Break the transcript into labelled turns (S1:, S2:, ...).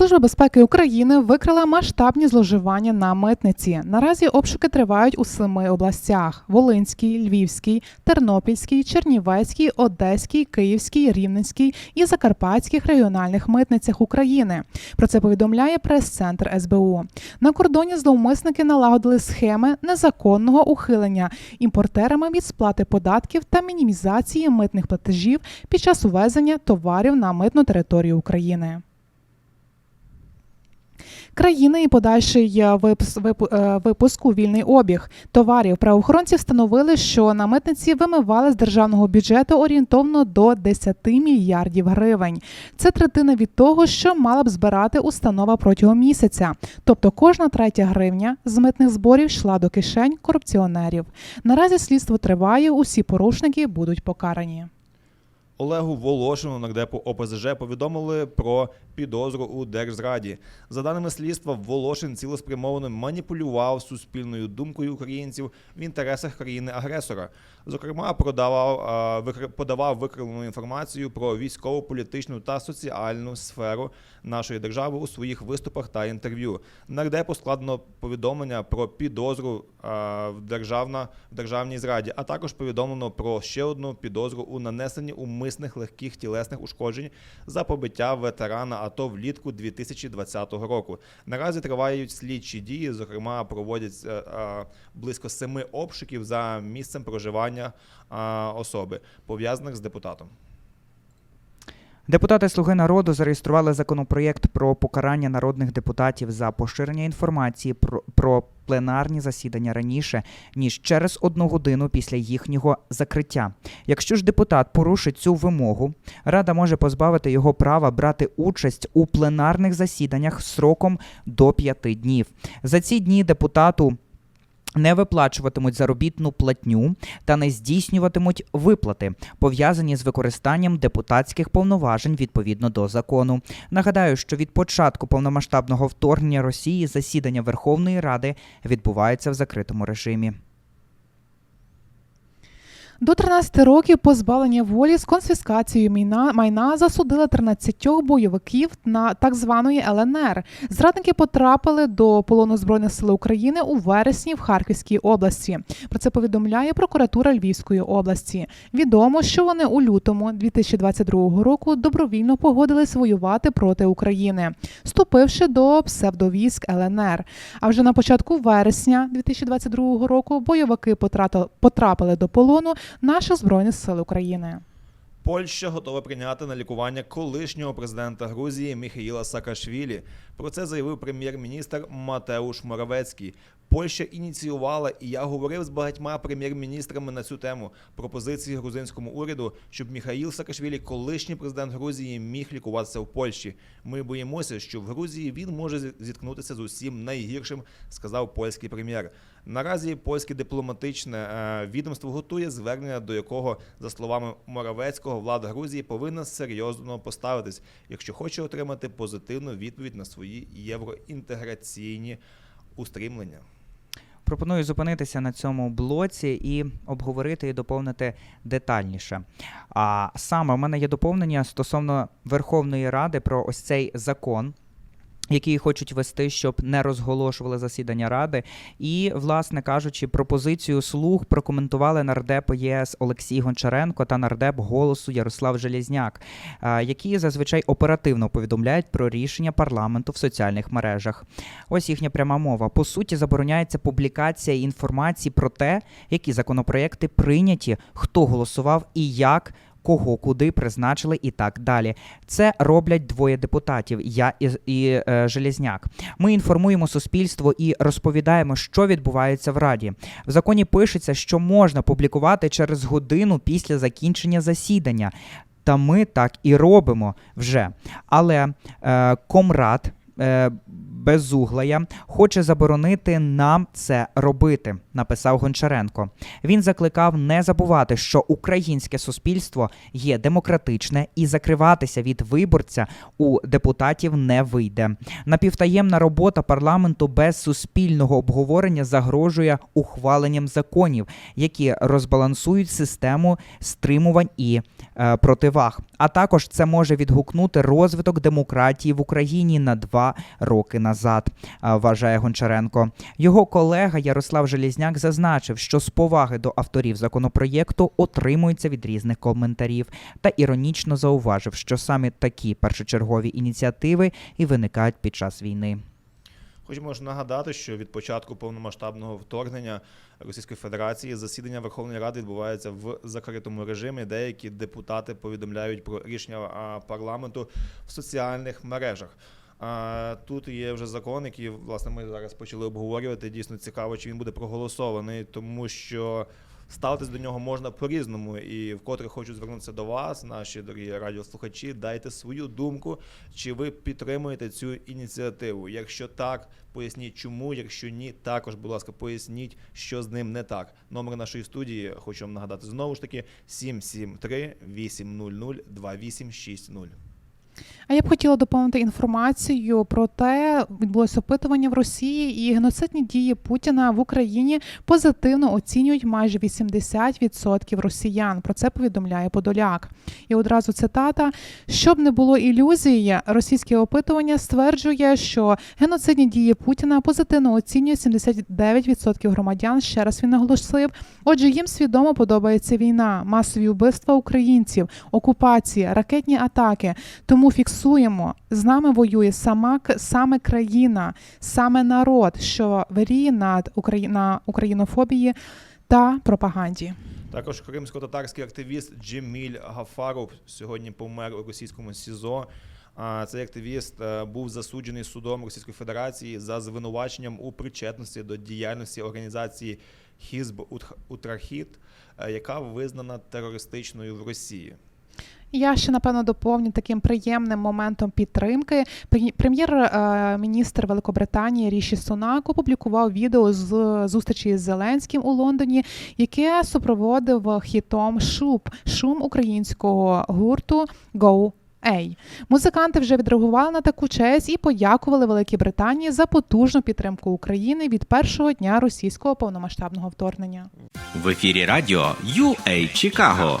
S1: Служба безпеки України викрила масштабні зловживання на митниці. Наразі обшуки тривають у семи областях: Волинській, Львівській, Тернопільській, Чернівецькій, Одеській, Київській, Рівненській і Закарпатських регіональних митницях України. Про це повідомляє прес-центр СБУ. На кордоні зловмисники налагодили схеми незаконного ухилення імпортерами від сплати податків та мінімізації митних платежів під час увезення товарів на митну територію України. Країни і подальший е, випуск, випуск у вільний обіг товарів. Правоохоронці встановили, що на митниці вимивали з державного бюджету орієнтовно до 10 мільярдів гривень. Це третина від того, що мала б збирати установа протягом місяця. Тобто кожна третя гривня з митних зборів йшла до кишень корупціонерів. Наразі слідство триває. Усі порушники будуть покарані.
S2: Олегу Волошину нардепу ОПЗЖ повідомили про підозру у держзраді. За даними слідства, Волошин цілеспрямовано маніпулював суспільною думкою українців в інтересах країни-агресора. Зокрема, продавав подавав викривлену інформацію про військову, політичну та соціальну сферу нашої держави у своїх виступах та інтерв'ю. Нардепу складено повідомлення про підозру в державна в державній зраді, а також повідомлено про ще одну підозру у нанесенні умисних легких тілесних ушкоджень за побиття ветерана АТО влітку 2020 року. Наразі тривають слідчі дії. Зокрема, проводять е, е, близько семи обшуків за місцем проживання особи, пов'язаних з депутатом.
S3: Депутати Слуги народу зареєстрували законопроєкт про покарання народних депутатів за поширення інформації про, про пленарні засідання раніше ніж через одну годину після їхнього закриття. Якщо ж депутат порушить цю вимогу, рада може позбавити його права брати участь у пленарних засіданнях сроком до п'яти днів. За ці дні депутату. Не виплачуватимуть заробітну платню та не здійснюватимуть виплати, пов'язані з використанням депутатських повноважень відповідно до закону. Нагадаю, що від початку повномасштабного вторгнення Росії засідання Верховної Ради відбуваються в закритому режимі.
S1: До 13 років позбавлення волі з конфіскацією майна, майна засудили 13 бойовиків на так званої ЛНР. Зрадники потрапили до полону збройних сил України у вересні в Харківській області. Про це повідомляє прокуратура Львівської області. Відомо, що вони у лютому 2022 року добровільно погодились воювати проти України, вступивши до псевдовійськ ЛНР. А вже на початку вересня 2022 року бойовики потрапили, до полону наших збройних сил України.
S2: Польща готова прийняти на лікування колишнього президента Грузії Міхаїла Саакашвілі. Про це заявив прем'єр-міністр Матеуш Моравецький. Польща ініціювала, і я говорив з багатьма прем'єр-міністрами на цю тему пропозиції грузинському уряду, щоб Міхаїл Саакашвілі, колишній президент Грузії, міг лікуватися в Польщі. Ми боїмося, що в Грузії він може зіткнутися з усім найгіршим, сказав польський прем'єр. Наразі польське дипломатичне е, відомство готує звернення, до якого, за словами Моравецького, влада Грузії повинна серйозно поставитись, якщо хоче отримати позитивну відповідь на свої євроінтеграційні устрімлення.
S3: Пропоную зупинитися на цьому блоці і обговорити і доповнити детальніше. А саме у мене є доповнення стосовно Верховної Ради про ось цей закон. Який хочуть вести, щоб не розголошували засідання ради, і, власне кажучи, пропозицію слуг прокоментували нардеп ЄС Олексій Гончаренко та нардеп голосу Ярослав Желізняк, е, які зазвичай оперативно повідомляють про рішення парламенту в соціальних мережах. Ось їхня пряма мова. По суті, забороняється публікація інформації про те, які законопроекти прийняті, хто голосував і як. Кого куди призначили і так далі. Це роблять двоє депутатів, я і, і е, Железняк. Ми інформуємо суспільство і розповідаємо, що відбувається в раді. В законі пишеться, що можна публікувати через годину після закінчення засідання. Та ми так і робимо вже. Але е, комрад. е, безуглая хоче заборонити нам це робити, написав Гончаренко. Він закликав не забувати, що українське суспільство є демократичне і закриватися від виборця у депутатів не вийде. Напівтаємна робота парламенту без суспільного обговорення загрожує ухваленням законів, які розбалансують систему стримувань і е, противаг. А також це може відгукнути розвиток демократії в Україні на два роки назад, е, вважає Гончаренко. Його колега Ярослав Желізняк зазначив, що з поваги до авторів законопроєкту отримується від різних коментарів, та іронічно зауважив, що саме такі першочергові ініціативи і виникають під час війни.
S2: Хочемо ж нагадати, що від початку повномасштабного вторгнення Російської Федерації засідання Верховної Ради відбувається в закритому режимі. Деякі депутати повідомляють про рішення парламенту в соціальних мережах. Тут є вже закон, який власне ми зараз почали обговорювати. Дійсно цікаво, чи він буде проголосований, тому що ставитись до нього можна по-різному. І вкотре хочу звернутися до вас, наші дорогі радіослухачі. Дайте свою думку, чи ви підтримуєте цю ініціативу. Якщо так, поясніть чому. Якщо ні, також, будь ласка, поясніть, що з ним не так. Номер нашої студії хочу вам нагадати знову ж таки: 773 800 2860.
S1: А я б хотіла доповнити інформацію про те, відбулося опитування в Росії, і геноцидні дії Путіна в Україні позитивно оцінюють майже 80% росіян. Про це повідомляє Подоляк. І одразу цитата: щоб не було ілюзії, російське опитування стверджує, що геноцидні дії Путіна позитивно оцінює 79% громадян. Ще раз він наголосив. Отже, їм свідомо подобається війна, масові вбивства українців, окупація, ракетні атаки. Тому фіксуємо, з нами воює сама саме країна, саме народ, що виріє над Украї... на українофобії та пропаганді.
S2: Також кримсько-татарський активіст Джеміль Гафаров сьогодні помер у російському СІЗО. Цей активіст е, був засуджений судом Російської Федерації за звинуваченням у причетності до діяльності організації Хізб Утрахіт, е, яка визнана терористичною в Росії.
S1: Я ще напевно доповню таким приємним моментом підтримки. Прем'єр- Прем'єр-міністр Великобританії Ріші Сунак опублікував відео з зустрічі з Зеленським у Лондоні, яке супроводив хітом шуб шум українського гурту Go Ей, музиканти вже відреагували на таку честь і подякували Великій Британії за потужну підтримку України від першого дня російського повномасштабного вторгнення.
S4: В ефірі радіо UA Чикаго.